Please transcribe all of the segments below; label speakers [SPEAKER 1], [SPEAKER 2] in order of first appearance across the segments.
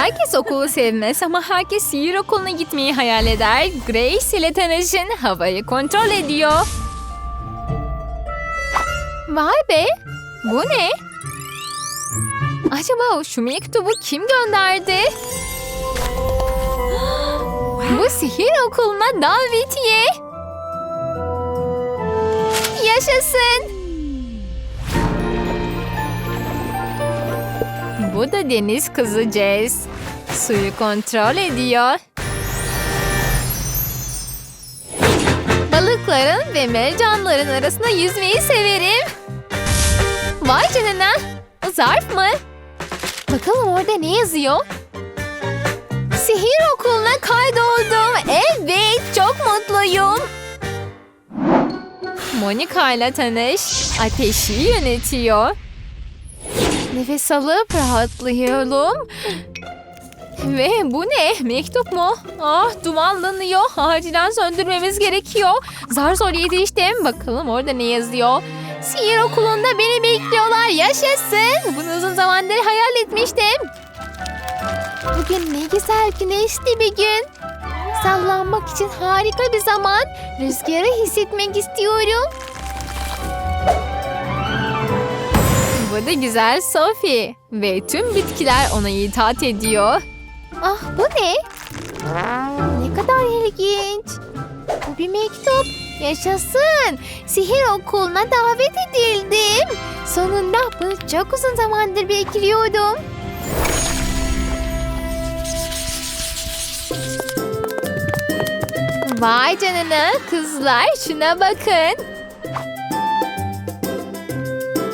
[SPEAKER 1] Herkes okulu sevmez ama herkes sihir okuluna gitmeyi hayal eder. Grace ile tanışın havayı kontrol ediyor. Vay be! Bu ne? Acaba şu mektubu kim gönderdi? Bu sihir okuluna davetiye. Yaşasın. Bu da deniz kızı Jess. Suyu kontrol ediyor. Balıkların ve mercanların arasında yüzmeyi severim. Vay canına. Zarf mı? Bakalım orada ne yazıyor? Sihir okuluna kaydoldum. Evet, çok mutluyum. Monica ile tanış. Ateşi yönetiyor. Nefes alıp rahatlıyorum. Ve bu ne? Mektup mu? Ah dumanlanıyor. Acilen söndürmemiz gerekiyor. Zar zor yetiştim. Bakalım orada ne yazıyor? Sihir okulunda beni bekliyorlar. Yaşasın. Bunu uzun zamandır hayal etmiştim. Bugün ne güzel güneşli bir gün. Sallanmak için harika bir zaman. Rüzgarı hissetmek istiyorum. Bu da güzel Sophie. Ve tüm bitkiler ona itaat ediyor. Ah bu ne? Ne kadar ilginç. Bu bir mektup. Yaşasın. Sihir okuluna davet edildim. Sonunda bunu çok uzun zamandır bekliyordum. Vay canına kızlar şuna bakın.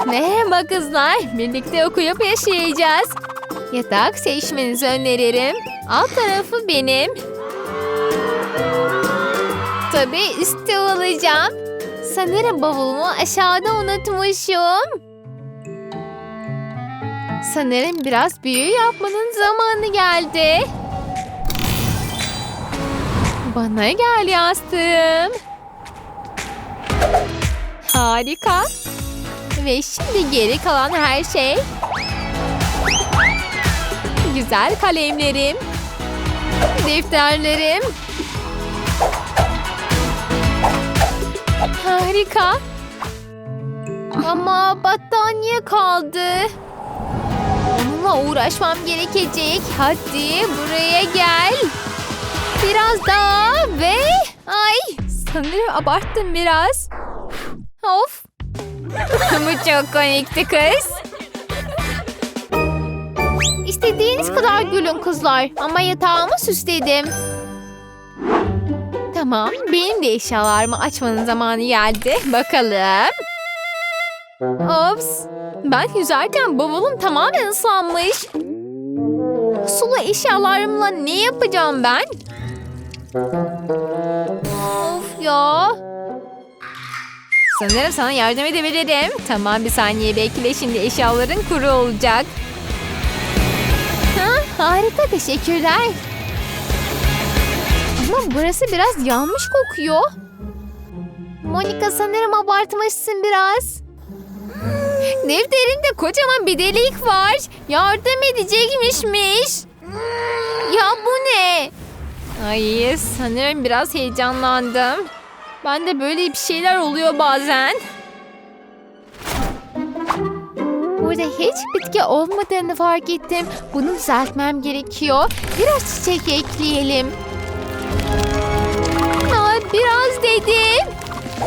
[SPEAKER 1] Merhaba kızlar. Birlikte okuyup yaşayacağız. Yatak seçmenizi öneririm. Alt tarafı benim. Tabii üstü olacağım. Sanırım bavulumu aşağıda unutmuşum. Sanırım biraz büyü yapmanın zamanı geldi. Bana gel yastığım. Harika. Ve şimdi geri kalan her şey. Güzel kalemlerim. Defterlerim. Harika. Ama battaniye kaldı. Onunla uğraşmam gerekecek. Hadi buraya gel. Biraz daha ve... Ay sanırım abarttım biraz. Of. Bu çok komikti kız. İstediğiniz kadar gülün kızlar ama yatağımı süsledim. Tamam, benim de eşyalarımı açmanın zamanı geldi. Bakalım. Ops. Ben yüzerken bavulum tamamen ıslanmış. Sulu eşyalarımla ne yapacağım ben? Of ya. Sanırım sana yardım edebilirim. Tamam bir saniye bekle şimdi eşyaların kuru olacak. Ha, harika teşekkürler. Ama burası biraz yanmış kokuyor. Monika sanırım abartmışsın biraz. Defterinde kocaman bir delik var. Yardım edecekmişmiş. Ya bu ne? Ay sanırım biraz heyecanlandım. Ben de böyle bir şeyler oluyor bazen. Burada hiç bitki olmadığını fark ettim. Bunu düzeltmem gerekiyor. Biraz çiçek ekleyelim. Ha, biraz dedim.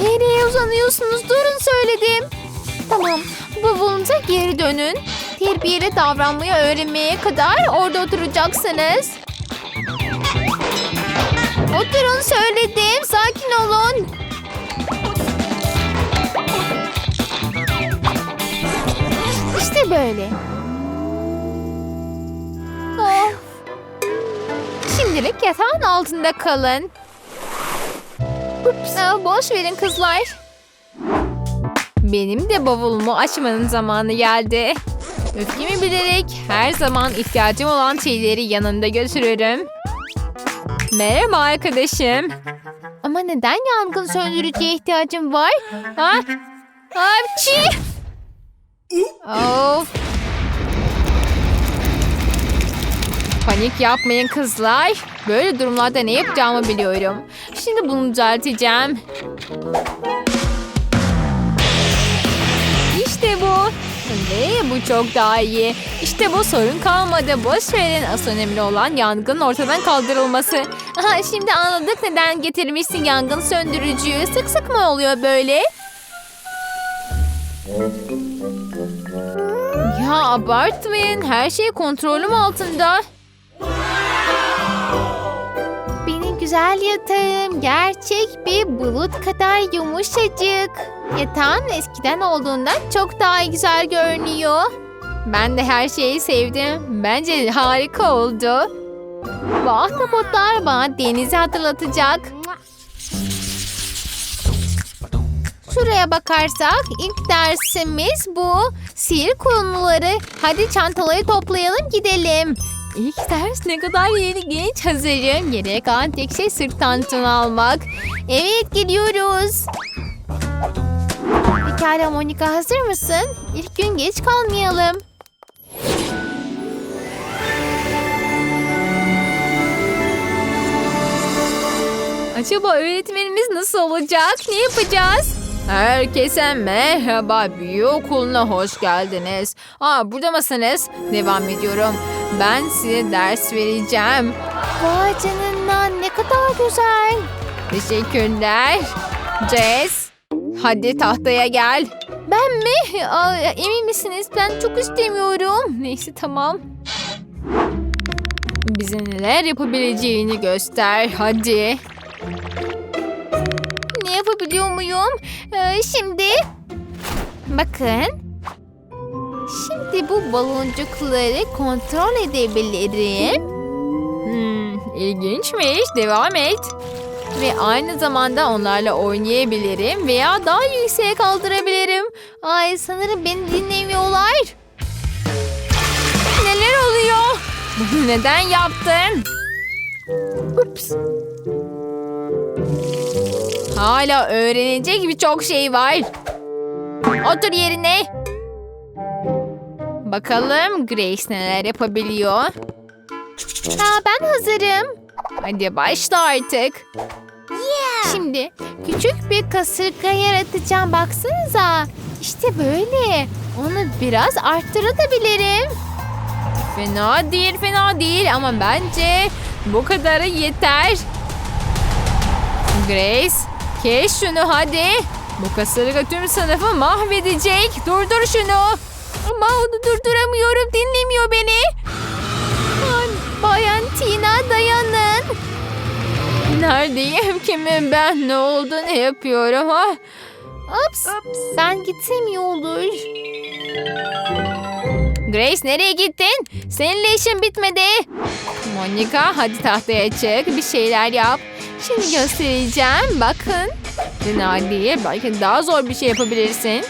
[SPEAKER 1] Nereye uzanıyorsunuz? Durun söyledim. Tamam, bavulunuza geri dönün. Terbiyeli davranmayı öğrenmeye kadar orada oturacaksınız. Oturun söyledim. Sakin olun. İşte böyle. Of. Şimdilik yatağın altında kalın. Ups. Aa, boş verin kızlar. Benim de bavulumu açmanın zamanı geldi. Öfkemi bilerek her zaman ihtiyacım olan şeyleri yanında götürürüm. Merhaba arkadaşım. Ama neden yangın söndürücüye ihtiyacım var? Ha? Hapçı! Of. Panik yapmayın kızlar. Böyle durumlarda ne yapacağımı biliyorum. Şimdi bunu düzelteceğim. İşte bu. Ve bu çok daha iyi. İşte bu sorun kalmadı. Boş verin. Asıl önemli olan yangının ortadan kaldırılması. Aha, şimdi anladık neden getirmişsin yangın söndürücüyü. Sık sık mı oluyor böyle? Ya abartmayın. Her şey kontrolüm altında. Güzel yatağım gerçek bir bulut kadar yumuşacık. Yatağın eskiden olduğundan çok daha güzel görünüyor. Ben de her şeyi sevdim. Bence harika oldu. Bu ahtapotlar bana denizi hatırlatacak. Şuraya bakarsak ilk dersimiz bu. Sihir konuları. Hadi çantaları toplayalım gidelim. İlk ders ne kadar yeni genç hazırım. Geriye kalan tek şey sırt tantını almak. Evet gidiyoruz. Pekala Monika hazır mısın? İlk gün geç kalmayalım. Acaba öğretmenimiz nasıl olacak? Ne yapacağız? Herkese merhaba. Büyü okuluna hoş geldiniz. Aa, burada mısınız? Devam ediyorum. Ben size ders vereceğim. Vay canına ne kadar güzel. Teşekkürler. Jess, hadi tahtaya gel. Ben mi? Aa, emin misiniz? Ben çok istemiyorum. Neyse tamam. Bize neler yapabileceğini göster. Hadi. Ne yapabiliyor muyum? Ee, şimdi bakın. Şimdi bu baloncukları kontrol edebilirim. Hmm, ilginçmiş. Devam et. Ve aynı zamanda onlarla oynayabilirim veya daha yükseğe kaldırabilirim. Ay sanırım beni dinlemiyorlar. Neler oluyor? Bunu neden yaptın? Ups. Hala öğrenecek birçok şey var. Otur yerine. Bakalım Grace neler yapabiliyor. Aa, ben hazırım. Hadi başla artık. Şimdi küçük bir kasırga yaratacağım baksanıza. İşte böyle. Onu biraz arttırabilirim. Fena değil fena değil ama bence bu kadarı yeter. Grace kes şunu hadi. Bu kasırga tüm sınıfı mahvedecek. Durdur şunu. Ama onu durduramıyorum dinlemiyor beni. Ay, Bayan Tina dayanın. Neredeyim? Kimim ben? Ne oldu? Ne yapıyorum? Ha? Ups. Ben gitsem iyi olur. Grace nereye gittin? Seninle işim bitmedi. Monica hadi tahtaya çık. Bir şeyler yap. Şimdi göstereceğim. Bakın. Fena değil. Belki daha zor bir şey yapabilirsin.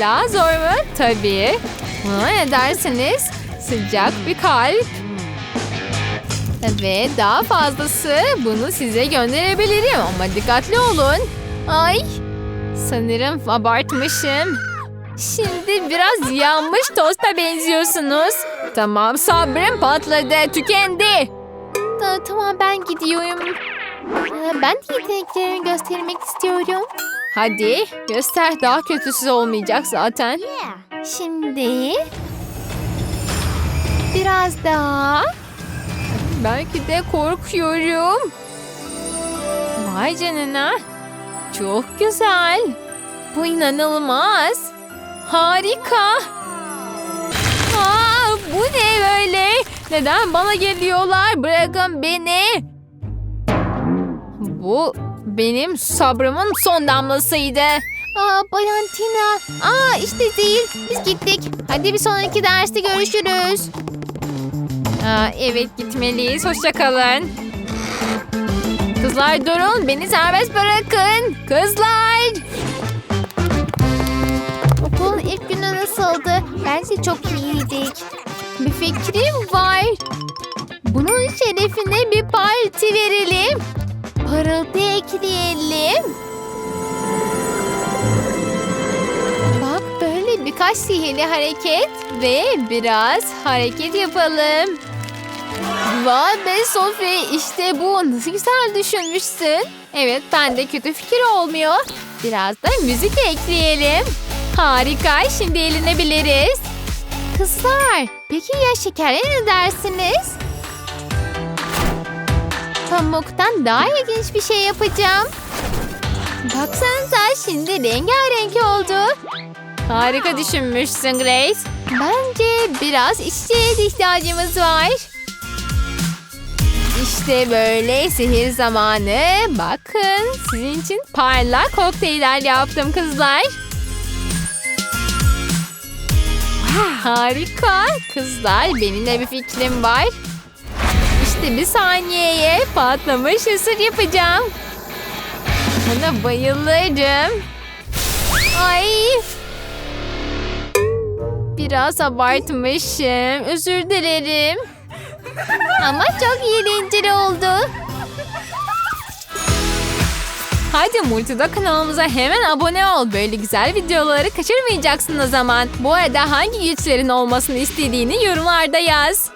[SPEAKER 1] Daha zor mu? Tabii. Buna ne dersiniz? Sıcak bir kalp. Ve daha fazlası bunu size gönderebilirim ama dikkatli olun. Ay sanırım abartmışım. Şimdi biraz yanmış tosta benziyorsunuz. Tamam sabrım patladı tükendi. tamam ben gidiyorum. Ee, Ben de yeteneklerimi göstermek istiyorum. Hadi göster daha kötüsü olmayacak zaten. Şimdi biraz daha. Belki de korkuyorum. Vay canına. Çok güzel. Bu inanılmaz. Harika. Aa, bu ne böyle? Neden bana geliyorlar? Bırakın beni. Bu benim sabrımın son damlasıydı. Aa Bayan. Aa işte değil. Biz gittik. Hadi bir sonraki derste görüşürüz. Aa, evet gitmeliyiz. Hoşça kalın. Kızlar durun. Beni serbest bırakın. Kızlar. Okulun ilk günü nasıldı? Bence çok iyiydik. Bir fikrim var. Bunun şerefine bir parti verelim. Parıltı ekleyelim. Bak böyle birkaç sihirli hareket. Ve biraz hareket yapalım. Vay be Sophie işte bu nasıl güzel düşünmüşsün. Evet ben de kötü fikir olmuyor. Biraz da müzik ekleyelim. Harika şimdi eğlenebiliriz. Kızlar peki ya şekerle ne dersiniz? Pamuktan daha ilginç bir şey yapacağım. Baksanıza şimdi rengarenk oldu. Harika düşünmüşsün Grace. Bence biraz de ihtiyacımız var. İşte böyle sihir zamanı. Bakın sizin için parlak kokteyller yaptım kızlar. Harika. Kızlar benim de bir fikrim var. İşte bir saniyeye patlamış ısır yapacağım. Buna bayılırım. Ay. Biraz abartmışım. Özür dilerim. Ama çok eğlenceli oldu. Hadi Multida kanalımıza hemen abone ol. Böyle güzel videoları kaçırmayacaksın o zaman. Bu arada hangi güçlerin olmasını istediğini yorumlarda yaz.